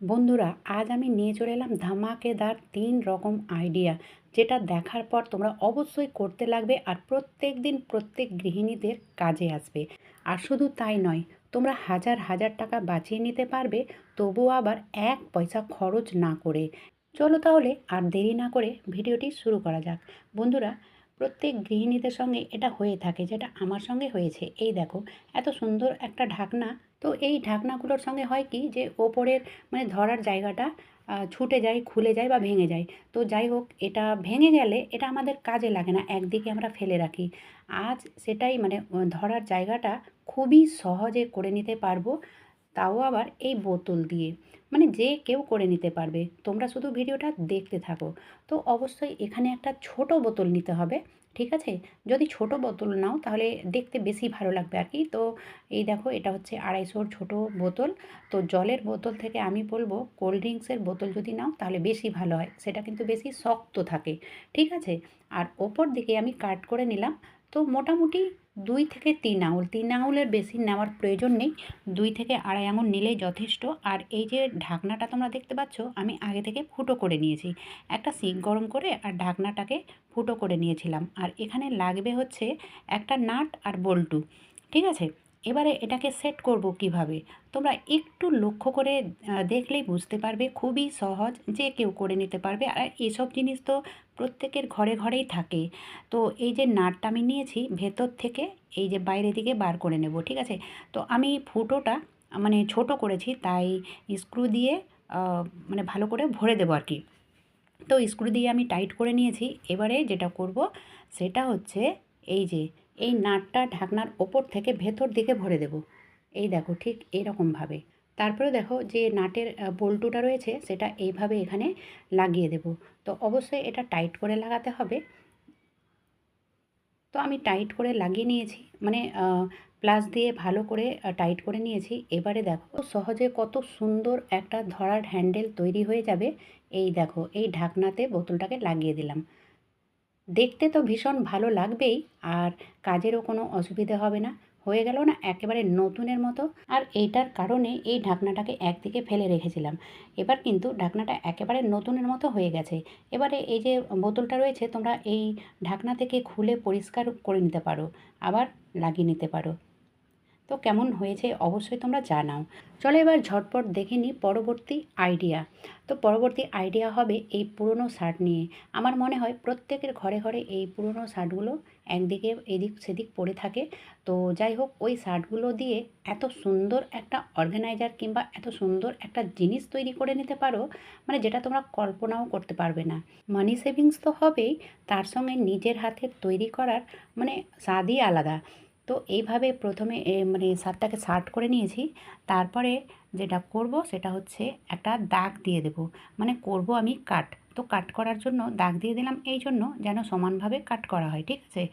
বন্ধুরা, আজ আমি নিয়ে চলে এলাম ধামাকেদার তিন রকম আইডিয়া যেটা দেখার পর তোমরা অবশ্যই করতে লাগবে আর প্রত্যেক দিন প্রত্যেক গৃহিণীদের কাজে আসবে। আর শুধু তাই নয়, তোমরা হাজার হাজার টাকা বাঁচিয়ে নিতে পারবে, তবুও আবার এক পয়সা খরচ না করে। চলো তাহলে আর দেরি না করে ভিডিওটি শুরু করা যাক। বন্ধুরা, প্রত্যেক গৃহিণীদের সঙ্গে এটা হয়ে থাকে, যেটা আমার সঙ্গে হয়েছে। এই দেখো, এত সুন্দর একটা ঢাকনা তো এই ঢাকনাগুলোর সঙ্গে হয় কি যে ওপরের মানে ধরার জায়গাটা ছুটে যায়, খুলে যায় বা ভেঙে যায়। তো যাই হোক, এটা ভেঙে গেলে এটা আমাদের কাজে লাগে না, একদিকে আমরা ফেলে রাখি। আজ সেটাই মানে ধরার জায়গাটা খুবই সহজে করে নিতে পারব, তাও আবার এই বোতল দিয়ে। মানে যে কেউ করে নিতে পারবে। তোমরা শুধু ভিডিওটা দেখতে থাকো। তো অবশ্যই এখানে একটা ছোট বোতল নিতে হবে। ঠিক আছে? যদি ছোট বোতল নাও তাহলে দেখতে বেশি ভালো লাগবে আর কি। তো এই দেখো এটা হচ্ছে আড়াইশোর ছোট বোতল। তো জলের বোতল থেকে আমি বলব কোল্ড ড্রিঙ্কসের বোতল যদি নাও তাহলে বেশি ভালো হয়। সেটা কিন্তু বেশি শক্ত থাকে। ঠিক আছে? আর ওপর দিকে আমি কাট করে নিলাম। তো মোটামুটি দুই থেকে তিন আঙুল, তিন আঙুলের বেশি নেওয়ার প্রয়োজন নেই। দুই থেকে আড়াই আঙুল নিলেই যথেষ্ট। আর এই যে ঢাকনাটা তোমরা দেখতে পাচ্ছ, আমি আগে থেকে ফুটো করে নিয়েছি। একটা সিক গরম করে আর ঢাকনাটাকে ফুটো করে নিয়েছিলাম। আর এখানে লাগবে হচ্ছে একটা নাট আর বল্টু, ঠিক আছে? এবারে এটাকে সেট করব কীভাবে? তোমরা একটু লক্ষ্য করে দেখলেই বুঝতে পারবে, খুবই সহজ যে কেউ করে নিতে পারবে। আর এসব জিনিস তো প্রত্যেকের ঘরে ঘরেই থাকে। তো এই যে নাটটা আমি নিয়েছি, ভেতর থেকে এই যে বাইরে দিকে বার করে নেব, ঠিক আছে? তো আমি ফুটোটা মানে ছোট করেছি, তাই স্ক্রু দিয়ে মানে ভালো করে ভরে দেবো আর কি। তো স্ক্রু দিয়ে আমি টাইট করে নিয়েছি। এবারে যেটা করব, সেটা হচ্ছে এই যে এই নাটটা ঢাকনার ওপর থেকে ভেতর দিকে ভরে দেব। এই দেখো ঠিক এইরকমভাবে তারপরে দেখো যে নাটের বল্টুটা রয়েছে সেটা এইভাবে এখানে লাগিয়ে দেব। তো অবশ্যই এটা টাইট করে লাগাতে হবে। তো আমি টাইট করে লাগিয়ে নিয়েছি। মানে প্লাস দিয়ে ভালো করে টাইট করে নিয়েছি। এবারে দেখো সহজে কত সুন্দর একটা ধরার হ্যান্ডেল তৈরি হয়ে যাবে। এই দেখো, এই ঢাকনাতে বোতলটাকে লাগিয়ে দিলাম। দেখতে তো ভীষণ ভালো লাগবেই, আর কাজেরও কোনো অসুবিধে হবে না। হয়ে গেল না একেবারে নতুনের মতো। আর এইটার কারণে এই ঢাকনাটাকে একদিকে ফেলে রেখেছিলাম। এবার কিন্তু ঢাকনাটা একেবারে নতুনের মতো হয়ে গেছে। এবারে এই যে বোতলটা রয়েছে, তোমরা এই ঢাকনা থেকে খুলে পরিষ্কার করে নিতে পারো, আবার লাগিয়ে নিতে পারো। তো কেমন হয়েছে অবশ্যই তোমরা জানাও। চলো এবার ঝটপট দেখে নিই পরবর্তী আইডিয়া তো পরবর্তী আইডিয়া হবে এই পুরনো শার্ট নিয়ে। আমার মনে হয় প্রত্যেকের ঘরে ঘরে এই পুরনো শার্টগুলো একদিকে এদিক সেদিক পড়ে থাকে। তো যাই হোক, ওই শার্টগুলো দিয়ে এত সুন্দর একটা অর্গানাইজার কিংবা এত সুন্দর একটা জিনিস তৈরি করে নিতে পারো মানে যেটা তোমরা কল্পনাও করতে পারবে না। মানি সেভিংস তো হবেই, তার সঙ্গে নিজের হাতের তৈরি করার মানে স্বাদই আলাদা। তো এইভাবে প্রথমে মানে শার্টটাকে শার্ট করে নিয়েছি। তারপরে যেটা করব সেটা হচ্ছে একটা দাগ দিয়ে দেব। মানে করব আমি কাট। তো কাট করার জন্য দাগ দিয়ে দিলাম এই জন্য যেন সমানভাবে কাট করা হয়, ঠিক আছে?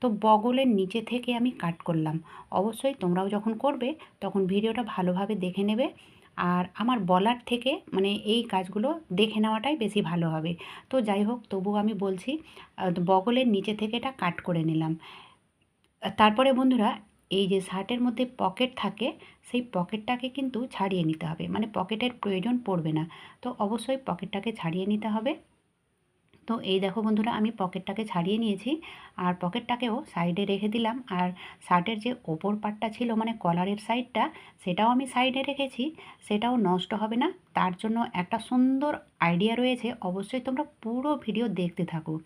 তো বগলের নিচে থেকে আমি কাট করলাম। অবশ্যই তোমরাও যখন করবে তখন ভিডিওটা ভালোভাবে দেখে নেবে। আর আমার বলার থেকে মানে এই কাজগুলো দেখে নেওয়াটাই বেশি ভালো হবে। তো যাই হোক তবু আমি বলছি বগলের নিচে থেকে এটা কাট করে নিলাম। তারপরে বন্ধুরা, এই যে শার্টের মধ্যে পকেট থাকে, সেই পকেটটাকে কিন্তু ছাড়িয়ে নিতে হবে। মানে পকেটের প্রয়োজন পড়বে না। তো অবশ্যই পকেটটাকে ছাড়িয়ে নিতে হবে। তো এই দেখো বন্ধুরা, আমি পকেটটাকে ছাড়িয়ে নিয়েছি। আর পকেটটাকেও সাইডে রেখে দিলাম। আর শার্টের যে ওপর পাটটা ছিল মানে কলারের সাইডটা, সেটাও আমি সাইডে রেখেছি। সেটাও নষ্ট হবে না। তার জন্য একটা সুন্দর আইডিয়া রয়েছে। অবশ্যই তোমরা পুরো ভিডিও দেখতে থাকো।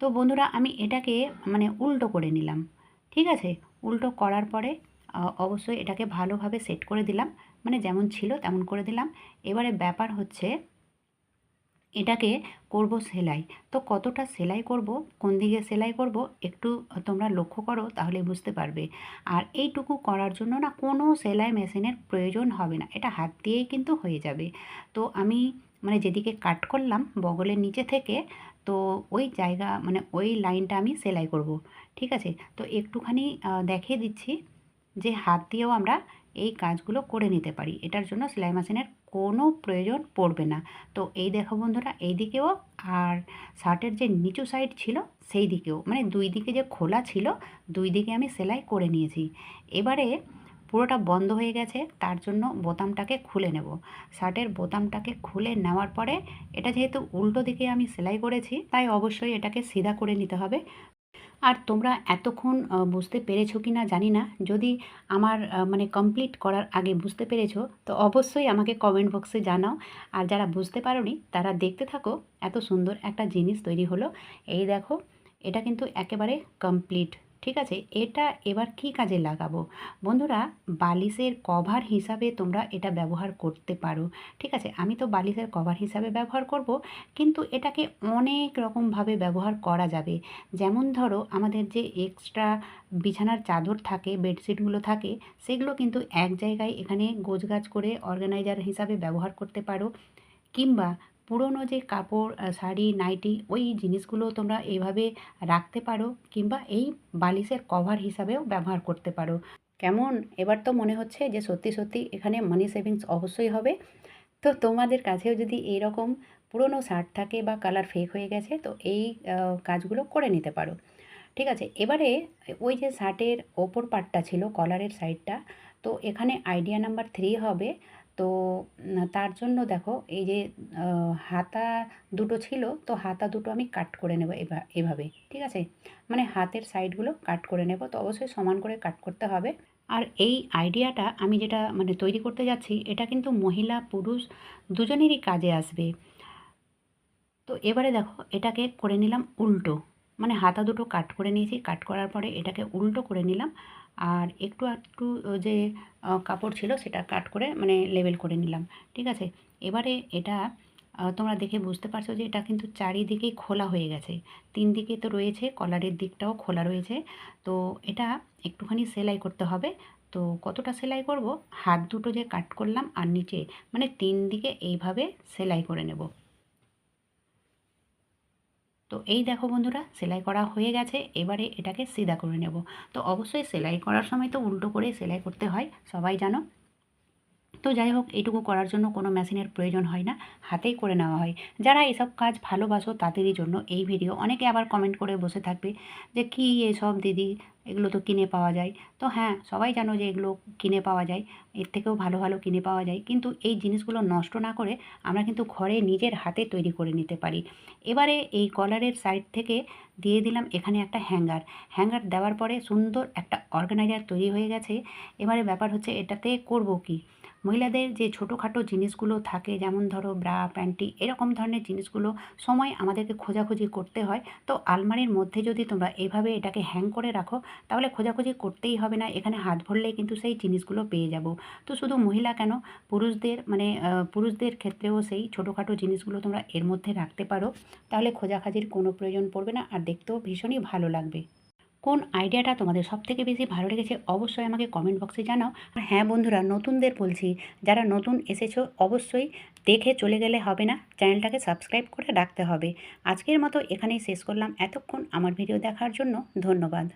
তো বন্ধুরা, আমি এটাকে মানে উল্টো করে নিলাম। ঠিক আছে? উল্টো করার পরে অবশ্যই এটাকে ভালোভাবে সেট করে দিলাম। মানে যেমন ছিল তেমন করে দিলাম। এবারে ব্যাপার হচ্ছে, এটাকে করব সেলাই। তো কতটা সেলাই করব, কোন দিকে সেলাই করব, একটু তোমরা লক্ষ্য করো, তাহলে বুঝতে পারবে। আর এইটুকু করার জন্য না কোনো সেলাই মেশিনের প্রয়োজন হবে না। এটা হাত দিয়েই কিন্তু হয়ে যাবে। তো আমি মানে যেদিকে কাট করলাম, বগলের নিচে থেকে তো ওই জায়গা মানে ওই লাইনটা আমি সেলাই করব, ঠিক আছে? তো একটুখানি দেখিয়ে দিচ্ছি যে হাত দিয়েও আমরা এই কাজগুলো করে নিতে পারি। এটার জন্য সেলাই মেশিনের কোনো প্রয়োজন পড়বে না। তো এই দেখো বন্ধুরা, এই দিকেও আর শার্টের যে নিচু সাইড ছিল, সেই দিকেও মানে দুই দিকে যে খোলা ছিল, দুই দিকে আমি সেলাই করে নিয়েছি। এবারে পুরোটা বন্ধ হয়ে গেছে, তার জন্য বোতামটাকে খুলে নেব। শার্টের বোতামটাকে খুলে নেওয়ার পরে এটা যেহেতু উল্টো দিকে আমি সেলাই করেছি, তাই অবশ্যই এটাকে সিধা করে নিতে হবে। আর তোমরা এতক্ষণ বুঝতে পেরেছ কি না জানি না। যদি আমার মানে কমপ্লিট করার আগে বুঝতে পেরেছ, তো অবশ্যই আমাকে কমেন্ট বক্সে জানাও। আর যারা বুঝতে পারোনি, তারা দেখতে থাকো, এত সুন্দর একটা জিনিস তৈরি হলো। এই দেখো, এটা কিন্তু একেবারে কমপ্লিট ঠিক আছে? এটা এবার কি কাজে লাগাবো? বন্ধুরা, বালিশের কভার হিসাবে তোমরা এটা ব্যবহার করতে পারো। ঠিক আছে? আমি তো বালিশের কভার হিসাবে ব্যবহার করব, কিন্তু এটাকে অনেক রকমভাবে ব্যবহার করা যাবে। যেমন ধরো, আমাদের যে এক্সট্রা বিছানার চাদর থাকে, বেডশিটগুলো থাকে, সেগুলো কিন্তু এক জায়গায় এখানে গোছগাছ করে অর্গানাইজার হিসাবে ব্যবহার করতে পারো। কিংবা পুরনো যে কাপড় শাড়ি, নাইটি, ওই জিনিসগুলো তোমরা এইভাবে রাখতে পারো কিংবা এই বালিশের কভার হিসাবেও ব্যবহার করতে পারো। কেমন? এবার তো মনে হচ্ছে যে সত্যি সত্যি এখানে মানি সেভিংস অবশ্যই হবে। তো তোমাদের কাছেও যদি এইরকম পুরনো শার্ট থাকে বা কালার ফেক হয়ে গেছে, তো এই কাজগুলো করে নিতে পারো। ঠিক আছে, এবারে ওই যে শার্টের ওপর পার্টটা ছিল কলারের সাইডটা তো এখানে আইডিয়া নাম্বার থ্রি হবে তো তার জন্য দেখো এই যে হাতা দুটো ছিল, তো হাতা দুটো আমি কাট করে নেব এভা- এভাবে, ঠিক আছে? মানে হাতের সাইডগুলো কাট করে নেব, তো অবশ্যই সমান করে কাট করতে হবে। আর এই আইডিয়াটা আমি যেটা মানে তৈরি করতে যাচ্ছি, এটা কিন্তু মহিলা, পুরুষ দুজনেরই কাজে আসবে। তো এবারে দেখো, এটাকে করে নিলাম উল্টো মানে হাতা দুটো কাট করে নিয়েছি, কাট করার পরে এটাকে উল্টো করে নিলাম। আর একটু একটু যে কাপড় ছিল সেটা কাট করে মানে লেবেল করে নিলাম, ঠিক আছে? এবারে এটা তোমরা দেখে বুঝতে পারছ যে এটা কিন্তু চারিদিকেই খোলা হয়ে গেছে। তিন দিকে তো রয়েছে কলারের দিকটাও খোলা রয়েছে। তো এটা একটুখানি সেলাই করতে হবে। তো কতটা সেলাই করব? হাত দুটো যে কাট করলাম আর নিচে মানে তিন দিকে এইভাবে সেলাই করে নেব। তো এই দেখো বন্ধুরা, সেলাই করা হয়ে গেছে, এবারে এটাকে সিধা করে নেব। তো অবশ্যই সেলাই করার সময় তো উল্টো করে সেলাই করতে হয়, সবাই জানো। তো যাই হোক, এইটুকু করার জন্য কোনো মেশিনের প্রয়োজন হয় না, হাতেই করে নেওয়া হয়। যারা এসব কাজ ভালোবাসো তাদেরই জন্য এই ভিডিও। অনেকে আবার কমেন্ট করে বসে থাকবে যে, কি এসব দিদি? এগুলো তো কিনে পাওয়া যায়। তো হ্যাঁ সবাই জানো যে এগুলো কিনে পাওয়া যায়, এর থেকেও ভালো ভালো কিনে পাওয়া যায়। কিন্তু এই জিনিসগুলো নষ্ট না করে আমরা কিন্তু ঘরে নিজের হাতে তৈরি করে নিতে পারি। এবারে এই কলারের সাইড থেকে দিয়ে দিলাম এখানে একটা হ্যাঙ্গার হ্যাঙ্গার দেওয়ার পরে সুন্দর একটা অর্গানাইজার তৈরি হয়ে গেছে। এবারে ব্যাপার হচ্ছে এটাতে করব কি? মহিলাদের যে ছোটোখাটো জিনিসগুলো থাকে, যেমন ধরো ব্রা, প্যান্টি, এরকম ধরনের জিনিসগুলো সময় আমাদেরকে খোঁজাখুঁজি করতে হয়। তো আলমারির মধ্যে যদি তোমরা এভাবে এটাকে হ্যাং করে রাখো, তাহলে খোঁজাখুঁজি করতেই হবে না, এখানে হাত ভরলেই কিন্তু সেই জিনিসগুলো পেয়ে যাব। তো শুধু মহিলা কেন, পুরুষদের মানে পুরুষদের ক্ষেত্রেও সেই ছোটোখাটো জিনিসগুলো তোমরা এর মধ্যে রাখতে পারো। তাহলে খোঁজাখাজির কোনো প্রয়োজন পড়বে না, আর দেখতেও ভীষণই ভালো লাগবে। কোন আইডিয়াটা তোমাদের সব থেকে বেশি ভালো লেগেছে অবশ্যই আমাকে কমেন্ট বক্সে জানাও। আর হ্যাঁ বন্ধুরা, নতুনদের বলছি, যারা নতুন এসেছ, অবশ্যই দেখে চলে গেলে হবে না, চ্যানেলটাকে সাবস্ক্রাইব করে রাখতে হবে। আজকের মতো এখানেই শেষ করলাম। এতক্ষণ আমার ভিডিও দেখার জন্য ধন্যবাদ।